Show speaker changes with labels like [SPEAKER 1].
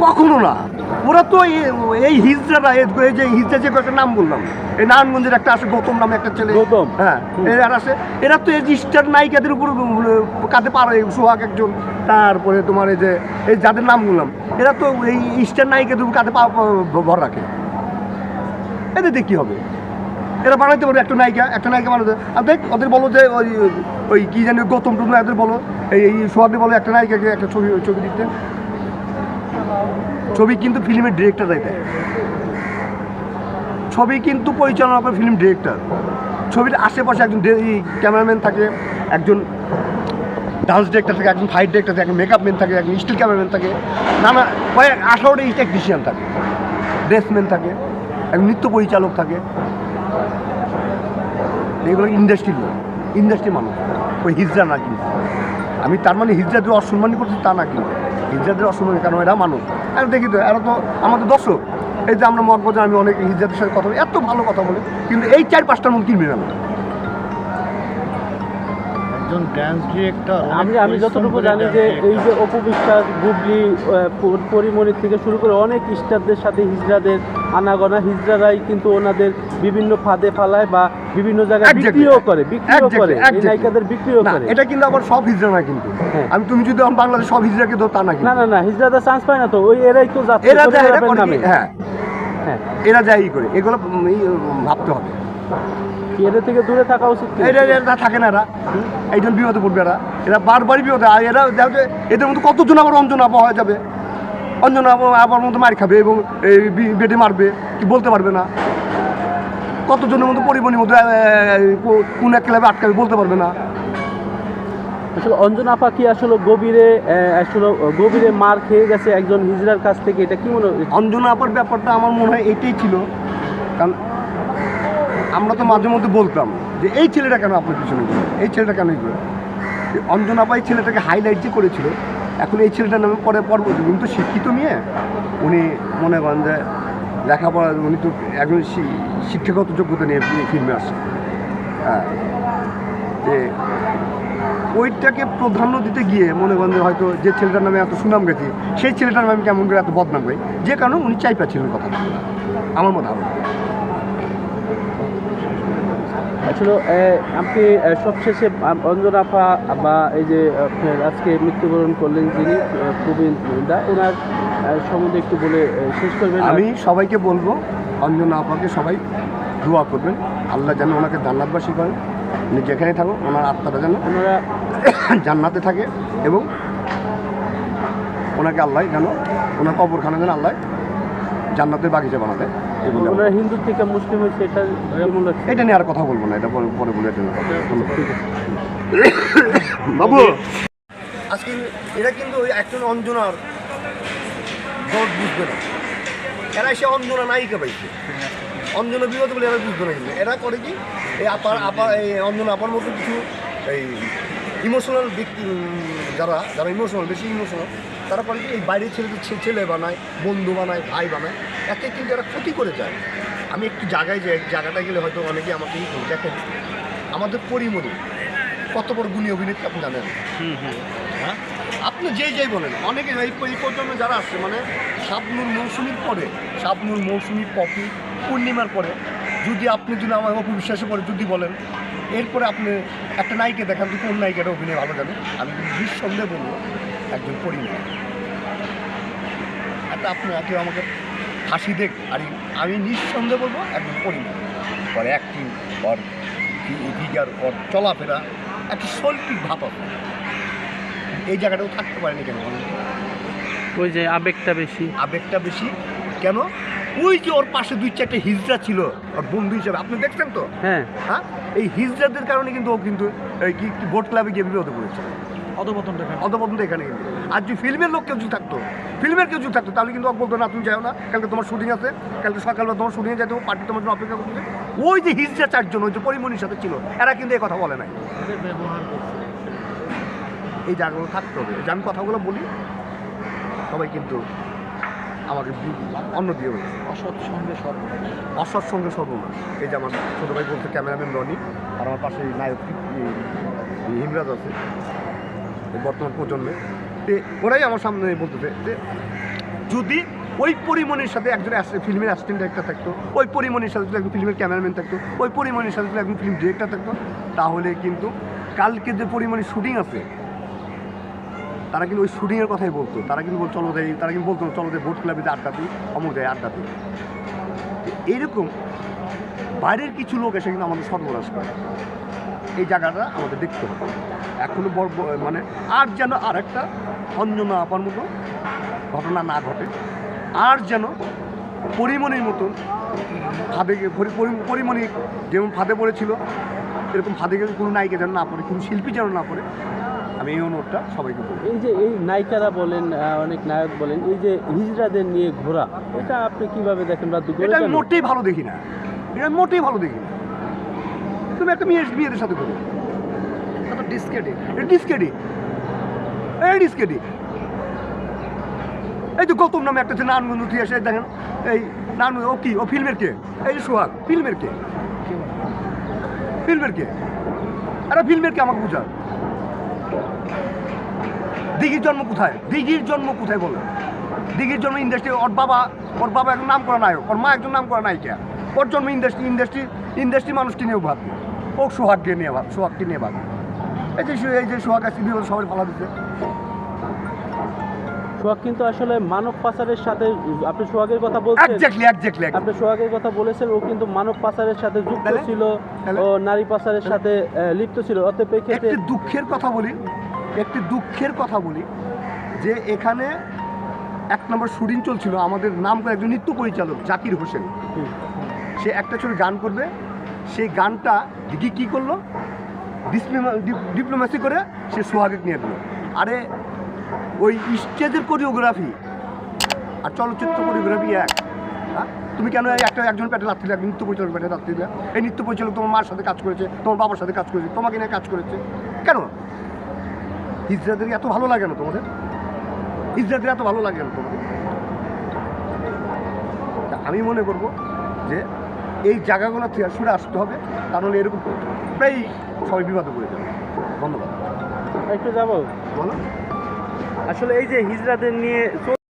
[SPEAKER 1] কখনো না। ওরা তো এই- হিজড়ারা এই যে হিজড়া যে কয়েকটা নাম বললাম এই নারায়ণগঞ্জের একটা আছে গৌতম নামে একটা ছেলে।
[SPEAKER 2] গৌতম।
[SPEAKER 1] হ্যাঁ এরা আছে। এরা তো এই স্টার নায়িকাদের উপর কাঁধে পারে সোহাগ একজন তারপরে তোমার এই যে এই যাদের নাম বললাম এরা তো এই স্টার নায়িকাদের উপর কাঁধে পা ভর রাখে। এদের কী হবে? এরা বানাইতে পারবে একটা নায়িকা একটা নায়িকা বানাতে। আর দেখ ওদের বলো যে ওই ওই কী জানি গৌতম টুকু এদের বলো এই সোহাগদের বলো একটা নায়িকাকে একটা ছবি ছবি দিতে। ছবি কিন্তু ফিল্মের ডিরেক্টর দেয় ছবি কিন্তু পরিচালনা করে ফিল্ম ডিরেক্টর ছবির আশেপাশে একজন ক্যামেরাম্যান থাকে, একজন ডান্স ডিরেক্টর থাকে, একজন ফাইট ডিরেক্টর থাকে, একজন মেকআপ ম্যান থাকে, একজন স্টিল ক্যামেরাম্যান থাকে, নানা কয়েক আঠারোটা টেকনিশিয়ান থাকে ড্রেসম্যান থাকে, একজন নৃত্য পরিচালক থাকে। এগুলো ইন্ডাস্ট্রির লোক ইন্ডাস্ট্রির মানুষ, ওই হিজড়া না কিন্তু। আমি তার মানে হিজরা হিজড়াদের অসম্মানই করছি তা না কিন্তু। হিজড়াদের অসম্মান কেন এরা মানুষ। আর দেখি তো, এরা তো আমাদের দর্শক। এই যে আমরা মত আমি অনেক হিজড়াদের সাথে কথা বলি, এত ভালো কথা বলি, কিন্তু এই চার পাঁচটার মন কিনবে না
[SPEAKER 3] একজন ড্যান্স ডিরেক্টর
[SPEAKER 2] আমি আমি যতটুকু জানি যে এই যে অপু বিশ্বাস গুবলি আহ, প- পরিমণি থেকে শুরু করে অনেক স্টারদের সাথে হিজড়াদের আনাগোনা। হিজড়ারাই কিন্তু ওনাদের বিভিন্ন ফাঁদে ফালায় বা বিভিন্ন জায়গায় বিক্রিও করে বিক্রিও করে। এই নায়িকাদের বিক্রিও করে।
[SPEAKER 1] এটা কিন্তু আবার সব হিজড়া না কিন্তু।
[SPEAKER 2] হ্যাঁ।
[SPEAKER 1] আমি তুমি যদি আমার বাংলাদেশ সব হিজড়াকে ধর তা না
[SPEAKER 2] না না না হিজড়াদের চান্স পায় না তো। ওই এরাই তো যাচ্ছে
[SPEAKER 1] এরা যায় এরা করে হ্যাঁ।
[SPEAKER 2] হ্যাঁ।
[SPEAKER 1] এরা যায় ই করে। এগুলো ভাবতে হবে।
[SPEAKER 2] এদের থেকে দূরে থাকা উচিত কি?
[SPEAKER 1] এরা এরা থাকে না এরা। এইজন বিপদে পড়বে এরা। এরা বারবারই বিপদে আর এরা দেখো এদের মধ্যে কতজন আবার অঞ্জনা আবহাওয়া হয়ে যাবে? অঞ্জনা আবার মতো মার খাবে এবং এই বি- বেডে মারবে কি বলতে পারবে না। কতজনের মধ্যে পরিবহনের মধ্যে কোন এক ক্লাবে আটকাবে বলতে পারবে না।
[SPEAKER 2] আসলে অঞ্জন আপা কি আসলে গভীরে আসলে গভীরে মার খেয়ে গেছে একজন হিজড়ার কাছ থেকে? এটা কি মনে হয়
[SPEAKER 1] অঞ্জনা আপার ব্যাপারটা আমার মনে হয় এটাই ছিল। কারণ আমরা তো মাঝে মধ্যে বলতাম যে এই ছেলেটা কেন আপনার পিছনে? এই ছেলেটা কেন অঞ্জনা আপা ছেলেটাকে হাইলাইট যে করেছিল, এখন এই ছেলেটার নামে পরে পরবর্তী উনি তো শিক্ষিত মেয়ে। উনি মনে করেন যে লেখাপড়া, উনি তো একজন শিক্ষাগত যোগ্যতা নিয়ে ফিল্মে আসছে হ্যাঁ। যে ওইটাকে প্রাধান্য দিতে গিয়ে মনে করেন হয়তো যে ছেলেটার নামে এত সুনাম গেছে, সেই ছেলেটার নামে কেমন করে এত বদনাম গাই যে কারণে উনি চাই পাচ্ছিলেন কথা আমার মনে হয়
[SPEAKER 2] আসলে আপনি সবশেষে আম- অঞ্জন আপা বা এই যে আপনার আজকে মৃত্যুবরণ করলেন যিনি প্রবীণ দা ওনার সম্বন্ধে একটু বলে শেষ করবেন।
[SPEAKER 1] আমি সবাইকে বলব অঞ্জনা আপাকে সবাই দোয়া করবেন। আল্লাহ যেন ওনাকে জান্নাতবাসী করেন উনি যেখানে থাকুক ওনার আত্মাটা যেন
[SPEAKER 2] ওনারা
[SPEAKER 1] জান্নাতে থাকে এবং ওনাকে আল্লাহ যেন ওনার কবরখানা যেন আল্লাহ জান্নাতের বাগিচা বানাতে।
[SPEAKER 2] হিন্দু থেকে মুসলিম হয়েছে এটা?
[SPEAKER 1] এটা নিয়ে আর কথা বলব না এটা পরে পরে বলে বাবু! আজকে এরা কিন্তু ওই একজন অঞ্জনার দর বুঝবে না। এরা এসে অঞ্জনা নায়িকা পাইছে। অঞ্জনা বিপদ বলে এরা বুঝবে না কিন্তু। এরা করে কি? এই আপার আপা এই অঞ্জনা আপার মতো কিছু এই ইমোশনাল ব্যক্তি যারা যারা ইমোশনাল বেশি ইমোশনাল তারা কি এই বাইরের ছেলেদের ছেলে বানায় বন্ধু বানায় ভাই বানায়। একে কিন্তু এরা ক্ষতি করে যায়। আমি একটু জায়গায় যাই জায়গাটায় গেলে হয়তো অনেকে আমাকে ই করে। দেখেন আমাদের পরিমণি কত বড় গুণী অভিনেত্রী আপনি জানেন? হ্যাঁ? আপনি যেই যেই বলেন অনেকে এই প্রজন্মে যারা আসছে মানে শাবনুর মৌসুমীর পরে শাবনুর মৌসুমী পপি পূর্ণিমার পরে যদি আপনি যদি আমার অপু বিশ্বাসের পরে যদি বলেন এরপরে আপনি একটা নায়িকা দেখান তো কোন নায়িকাটা অভিনয় ভালো জানে? আমি নিঃসন্দেহে বলব একজন পরিমণি একটা আপনি কেউ আমাকে হাসি দেখ আর আমি নিঃসন্দেহ বলব একজন পরিমণি ওর অ্যাক্টিং ওর ফিগার ওর চলাফেরা একটা শৈল্পিক ভাব আছে। এই জায়গাটাও থাকতে পারেনি কেন
[SPEAKER 2] ওই যে আবেগটা বেশি।
[SPEAKER 1] আবেগটা বেশি। কেন? ওই যে ওর পাশে দুই চারটে হিজড়া ছিল ওর বন্ধু হিসাবে। আপনি দেখছেন তো?
[SPEAKER 2] হ্যাঁ।
[SPEAKER 1] হ্যাঁ? এই হিজড়াদের কারণে কিন্তু ও কিন্তু কি ক্লাবে গিয়ে বিপদে পড়েছে
[SPEAKER 3] অধপতন দেখেন
[SPEAKER 1] অধপতন তো এখানে কিন্তু। আর যদি ফিল্মের লোক কেউ যদি থাকতো ফিল্মের কেউ যদি থাকতো তাহলে কিন্তু ও বলতো না তুমি যাও না। কালকে তোমার শুটিং আছে কালকে সকালবেলা তোমার শুটিংয়ে যেতে হবে পার্টি তোমার জন্য অপেক্ষা করতে ওই যে হিজড়া চারজন ওই যে পরিমণির সাথে ছিল এরা কিন্তু এই কথা বলে নাই।
[SPEAKER 3] ব্যবহার করছে।
[SPEAKER 1] এই জায়গাগুলো থাকতে হবে। যে আমি কথাগুলো বলি সবাই কিন্তু আমাকে বি- অন্য দিয়ে বলছে
[SPEAKER 3] অসৎ সঙ্গে সব
[SPEAKER 1] অসৎ সঙ্গে সর্বনাশ। এই যে আমার ছোটো ভাই বলছে ক্যামেরাম্যান রনি আর আমার পাশে নায়ক এই হিমরাজ আছে। বর্তমান প্রজন্মে তে ওরাই আমার সামনে বলতেছে যে যদি ওই পরিমণির সাথে একজন ফিল্মের অ্যাসিস্ট্যান্ট ডাইরেক্টর থাকতো, ওই পরিমণির সাথে যদি একজন ফিল্মের ক্যামেরাম্যান থাকতো, ওই পরিমণির সাথে যদি একজন ফিল্ম ডিরেক্টর থাকতো, তাহলে কিন্তু কালকে যে পরিমণির শুটিং আছে, তারা কিন্তু ওই শুটিংয়ের কথাই বলতো। তারা কিন্তু চলো দেয় তারা কিন্তু বলতো, চলো দেয় বোট ক্লাবে আড্ডা দিই, অমুক দেয় আড্ডা দিই। এইরকম বাইরের কিছু লোক এসে কিন্তু আমাদের সর্বনাশ করে। এই জায়গাটা আমাদের দেখতে হবে। এখনও বড় মানে আর যেন আর একটা অঞ্জনা আপার মতো ঘটনা না ঘটে আর যেন পরিমণির মতন ফাঁদে পরিমণি যেমন ফাঁদে পড়েছিল এরকম ফাঁদে গেলে কোনো নায়িকা যেন না পড়ে কোনো শিল্পী যেন না পড়ে আমি এই অনুরোধটা সবাইকে বলব।
[SPEAKER 2] এই যে এই নায়িকারা বলেন অনেক নায়ক বলেন এই যে হিজড়াদের নিয়ে ঘোরা এটা আপনি কীভাবে দেখেন বা
[SPEAKER 1] এটা আমি মোটেই ভালো দেখি না। এটা মোটেই ভালো দেখি না। তুমি একটা মেয়ে মেয়েদের সাথে করো। ডিসকেডি এই যে গৌতম নামে একটা যে নানগঞ্জ উঠে আসে, দেখেন, এই নান ও কি? ও ফিল্মের কে? এই যে সোহাগ, ফিল্মের কে? ফিল্মের কে? আরে ফিল্মের কে আমাকে বুঝা দিঘির জন্ম কোথায়? দিঘির জন্ম কোথায় বলো? দিঘির জন্ম ইন্ডাস্ট্রি ওর বাবা ওর বাবা একজন নাম করা নায়ক। ওর মা একজন নাম করা নায়িকা। ওর জন্ম ইন্ডাস্ট্রি ইন্ডাস্ট্রি ইন্ডাস্ট্রি মানুষকে নিয়েও ভাববে। ও সোহাগকে নিয়ে ভাব সোহাগকে নিয়ে ভাববে এই যে এই যে সোহাগ আছে সবাই ভালো দিচ্ছে
[SPEAKER 2] সোহাগ কিন্তু আসলে মানব পাচারের সাথে আপনি সোহাগের কথা বলছেন।
[SPEAKER 1] একজ্যাক্টলি একজ্যাক্টলি
[SPEAKER 2] আপনি সোহাগের কথা বলেছেন ও কিন্তু মানব পাচারের সাথে যুক্ত ছিল। ও নারী পাচারের সাথে লিপ্ত ছিল। অতএব এই ক্ষেত্রে
[SPEAKER 1] একটি দুঃখের কথা বলি একটি দুঃখের কথা বলি যে এখানে এক নম্বর শুটিং চলছিল। আমাদের নাম করে একজন নৃত্য পরিচালক জাকির হোসেন। সে একটা ছবি গান করবে সেই গানটা দিদি কী করল? ডিপ্লোমেসি করে সে সোহাগে নিয়ে দিল। আরে, ওই স্টেজের কোরিওগ্রাফি আর চলচ্চিত্র কোরিওগ্রাফি এক। হ্যাঁ? তুমি কেন একটা একজন প্যাটে লাভ দিলে নৃত্য পরিচালক প্যাটে লাভ দিলে এই নৃত্য পরিচালক তোমার মার সাথে কাজ করেছে, তোমার বাবার সাথে কাজ করেছে, তোমাকে নিয়ে কাজ করেছে। কেন? হিজড়াদের এত ভালো লাগে না তোমাদের? হিজড়াদের এত ভালো লাগে না তোমাদের? আমি মনে করব যে এই জায়গাগুলো থেকে সরে আসতে হবে তাহলে এরকম প্রায় সবাই বিবাদে করে যাবে। ধন্যবাদ।
[SPEAKER 2] একটু যাব?
[SPEAKER 1] বলো।
[SPEAKER 2] আসলে এই যে হিজরাদের নিয়ে